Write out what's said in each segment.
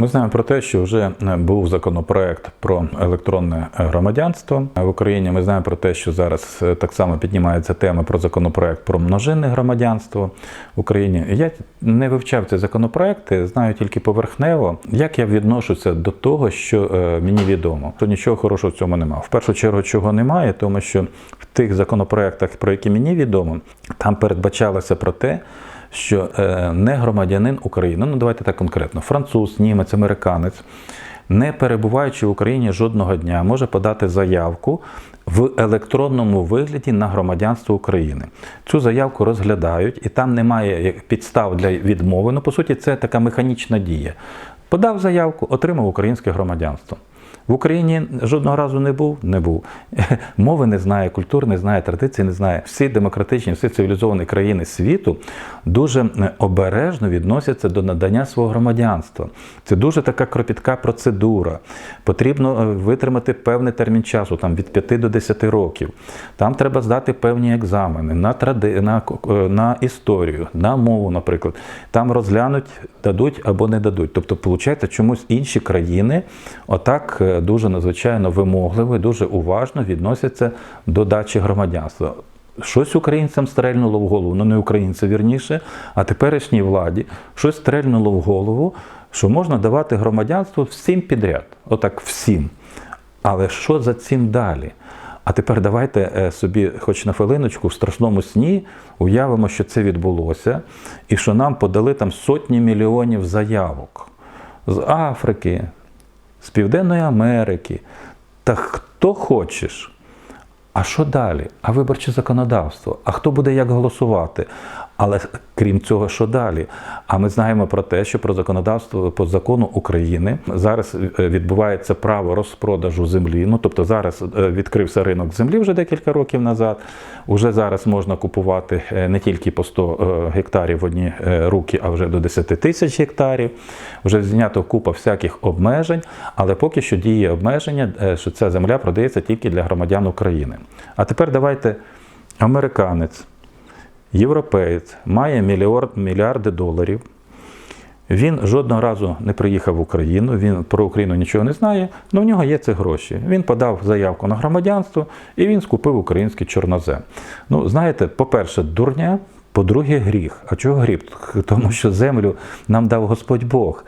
Ми знаємо про те, що вже е, був законопроект про електронне громадянство в Україні. Ми знаємо про те, що зараз е, так само піднімається тема про законопроект про множинне громадянство в Україні. Я не вивчав ці законопроекти, знаю тільки поверхнево, як я відношуся до того, що е, мені відомо. То нічого хорошого в цьому немає. В першу чергу, чого немає, тому що в тих законопроектах, про які мені відомо, там передбачалося про те що е, не громадянин України, ну давайте так конкретно, француз, німець, американець, не перебуваючи в Україні жодного дня, може подати заявку в електронному вигляді на громадянство України. Цю заявку розглядають, і там немає підстав для відмови. Ну, по суті, це така механічна дія. Подав заявку, отримав українське громадянство. В Україні жодного разу не був, не був. Мови не знає, культур не знає, традицій не знає. Всі демократичні, всі цивілізовані країни світу дуже е, обережно відносяться до надання свого громадянства. Це дуже така кропітка процедура. Потрібно е, витримати певний термін часу, там від 5 до 10 років. Там треба здати певні екзамени на тради... на, е, на історію, на мову, наприклад. Там розглянуть, дадуть або не дадуть. Тобто, виходить, чомусь інші країни отак дуже надзвичайно вимогливо і дуже уважно відносяться до дачі громадянства. Щось українцям стрельнуло в голову, ну не українцям вірніше, а теперішній владі щось стрельнуло в голову, що можна давати громадянство всім підряд, отак всім. Але що за цим далі? А тепер давайте собі, хоч на хвилиночку, в страшному сні уявимо, що це відбулося, і що нам подали там сотні мільйонів заявок з Африки, з Південної Америки. Та хто хочеш. А що далі? А виборче законодавство? А хто буде як голосувати? Але крім цього, що далі? А ми знаємо про те, що про законодавство по закону України зараз відбувається право розпродажу землі. Ну тобто зараз відкрився ринок землі вже декілька років назад. Уже зараз можна купувати не тільки по 100 гектарів в одні руки, а вже до 10 тисяч гектарів. Вже знято купа всяких обмежень, але поки що діє обмеження, що ця земля продається тільки для громадян України. А тепер давайте американець. Європеєць має мільярд, мільярди доларів. Він жодного разу не приїхав в Україну, він про Україну нічого не знає, але в нього є ці гроші. Він подав заявку на громадянство і він скупив український чорнозем. Ну, знаєте, по-перше, дурня, по-друге, гріх. А чого гріх? Тому що землю нам дав Господь Бог,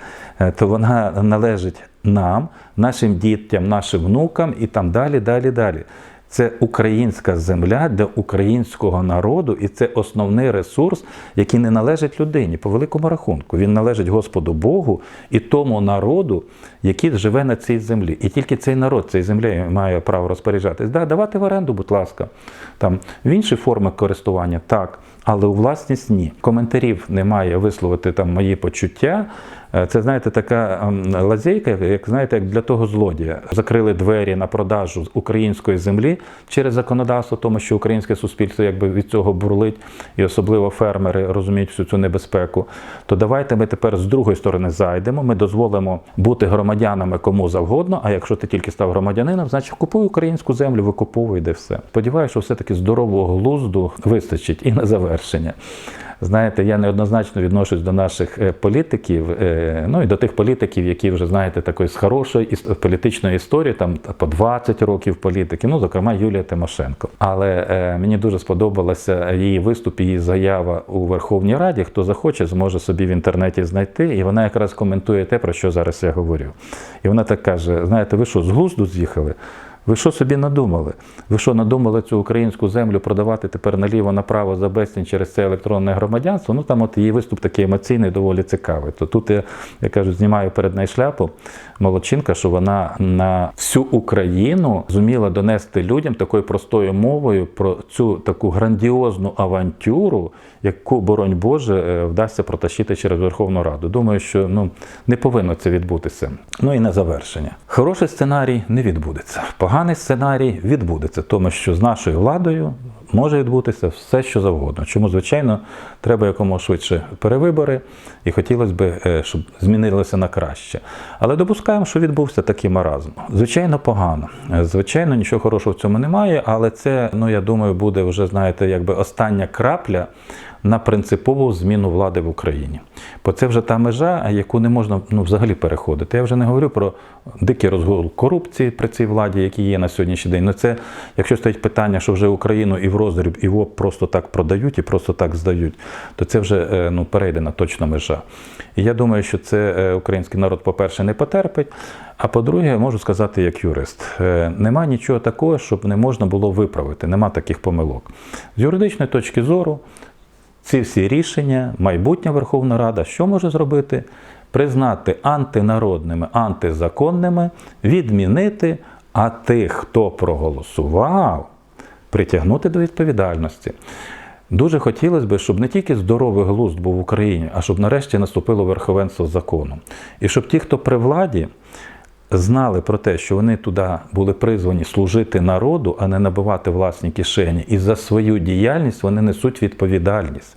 то вона належить нам, нашим дітям, нашим внукам і там далі, далі, далі. Це українська земля для українського народу, і це основний ресурс, який не належить людині по великому рахунку. Він належить Господу Богу і тому народу, який живе на цій землі. І тільки цей народ, цей землі має право розпоряджатись. Да, давати в оренду, будь ласка, там в інші форми користування так, але у власність ні. Коментарів немає висловити там мої почуття. Це, знаєте, така лазейка, як знаєте, як для того злодія. Закрили двері на продажу української землі через законодавство, тому що українське суспільство якби від цього бурлить, і особливо фермери розуміють всю цю небезпеку. То давайте ми тепер з другої сторони зайдемо. Ми дозволимо бути громадянами кому завгодно. А якщо ти тільки став громадянином, значить купуй українську землю, викуповуй де все. Сподіваюся, що все-таки здорового глузду вистачить і на завершення. Знаєте, я неоднозначно відношусь до наших політиків, ну і до тих політиків, які вже знаєте, такої з хорошої політичної історії, там по 20 років політики, ну зокрема Юлія Тимошенко. Але е, мені дуже сподобалася її виступ, її заява у Верховній Раді. Хто захоче, зможе собі в інтернеті знайти. І вона якраз коментує те, про що зараз я говорю. І вона так каже: знаєте, ви що з глузду з'їхали? Ви що собі надумали? Ви що надумали цю українську землю продавати тепер наліво-направо за безцінь через це електронне громадянство? Ну там от її виступ такий емоційний, доволі цікавий. То тут я, я кажу, знімаю перед нею шляпу молодчинка, що вона на всю Україну зуміла донести людям такою простою мовою про цю таку грандіозну авантюру, яку, боронь Боже, вдасться протащити через Верховну Раду. Думаю, що ну не повинно це відбутися. Ну і на завершення. Хороший сценарій не відбудеться. Поганий сценарій відбудеться, тому що з нашою владою може відбутися все, що завгодно. Чому, звичайно, треба якомога швидше перевибори, і хотілося б, е, щоб змінилося на краще. Але допускаємо, що відбувся такий маразм. Звичайно, погано. Звичайно, нічого хорошого в цьому немає, але це, ну я думаю, буде вже, знаєте, якби остання крапля на принципову зміну влади в Україні. Бо це вже та межа, яку не можна ну, взагалі переходити. Я вже не говорю про дикий розгул корупції при цій владі, які є на сьогоднішній день. Ну це, якщо стоїть питання, що вже Україну і в в ОП просто так продають і просто так здають, то це вже е, ну, перейдена точно межа. І я думаю, що це е, український народ, по-перше, не потерпить. А по-друге, можу сказати як юрист, е, нема нічого такого, щоб не можна було виправити, нема таких помилок. З юридичної точки зору, ці всі рішення, майбутня Верховна Рада, що може зробити? Признати антинародними, антизаконними, відмінити, а тих, хто проголосував, притягнути до відповідальності. Дуже хотілося б, щоб не тільки здоровий глузд був в Україні, а щоб нарешті наступило верховенство закону. І щоб ті, хто при владі, знали про те, що вони туди були призвані служити народу, а не набивати власні кишені. І за свою діяльність вони несуть відповідальність.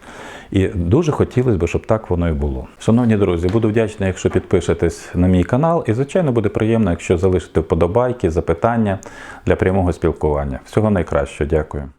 І дуже хотілося б, щоб так воно і було. Шановні друзі, буду вдячний, якщо підпишетесь на мій канал. І, звичайно, буде приємно, якщо залишите вподобайки, запитання для прямого спілкування. Всього найкращого, дякую.